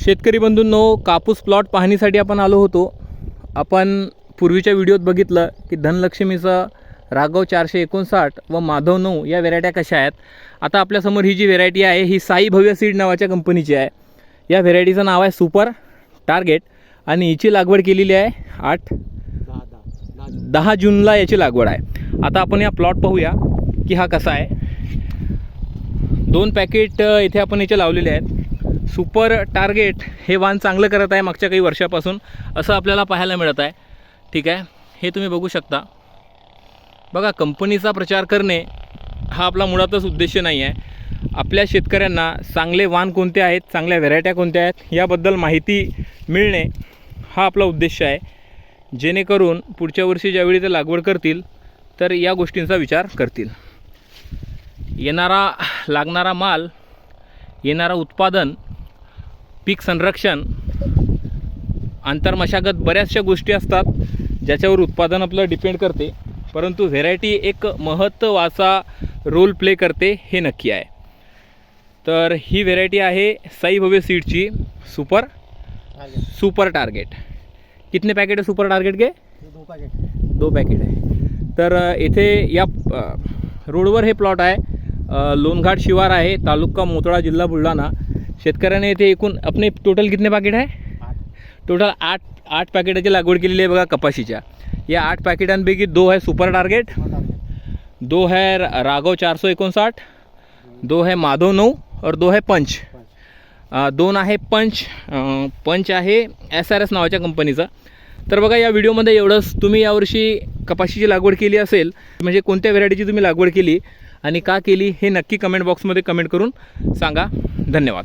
शेतकरी बंधूंनो कापूस प्लॉट पाहणीसाठी आपण आलो होतो. आपण पूर्वीच्या व्हिडिओत बघितलं की धनलक्ष्मीचं राघव चारशे एकोणसाठ व माधव नऊ या व्हेरायट्या कशा आहेत? आता आपल्यासमोर ही जी व्हेरायटी आहे ही साई भव्य सीड नावाच्या कंपनीची आहे. या व्हेरायटीचं नाव आहे सुपर टार्गेट आणि हिची लागवड केलेली आहे आठ दहा जूनला याची लागवड आहे. आता आपण या प्लॉट पाहूया की हा कसा आहे. दोन पॅकेट इथे आपण याचे लावलेले आहेत. सुपर टार्गेट हे वाण चांगलं करत आहे मागच्या काही वर्षापासून असं आपल्याला पाहायला मिळत आहे. ठीक आहे? हे तुम्ही बघू शकता. बघा कंपनीचा प्रचार करणे हा आपला मुळातच उद्देश नाही आहे. आपल्या शेतकऱ्यांना चांगले वाण कोणते आहेत चांगल्या व्हेरायट्या कोणत्या आहेत याबद्दल माहिती मिळणे हा आपला उद्देश आहे. जेणेकरून पुढच्या वर्षी ज्यावेळी ते लागवड करतील तर या गोष्टींचा विचार करतील. येणारा लागणारा माल येणारा उत्पादन पीक संरक्षण आंतरमशागत बऱ्याचशा गोष्टी असतात ज्याच्यावर उत्पादन आपलं डिपेंड करते. परंतु व्हेरायटी एक महत्त्वाचा रोल प्ले करते हे नक्की आहे. तर ही व्हेरायटी आहे साई भव्य सीडची सुपर सुपर टार्गेट कितने पॅकेट आहे सुपर टार्गेट के दो पैकेट दो पॅकेट आहे. तर इथे या रोडवर हे प्लॉट आहे. लोणघाट शिवार आहे तालुका मोतळा जिल्हा बुलढाणा. शेतकऱ्याने इथे एकूण आपले टोटल कितने पॅकेट आहे? टोटल आठ आठ पॅकेटाची लागवड केलेली आहे बघा कपाशीच्या. या आठ पॅकेटांपैकी दो है सुपर टार्गेट दो है राघव चार सौ एकोणसाठ दो है माधव नऊ और दो है पंच. दोन आहे पंच पंच आहे एस आर एस नावाच्या कंपनीचा तर बघा या व्हिडिओमध्ये एवढंच. तुम्ही यावर्षी कपाशीची लागवड केली असेल म्हणजे कोणत्या व्हेरायटीची तुम्ही लागवड केली आणि का केली हे नक्की कमेंट बॉक्समध्ये कमेंट करून सांगा. धन्यवाद.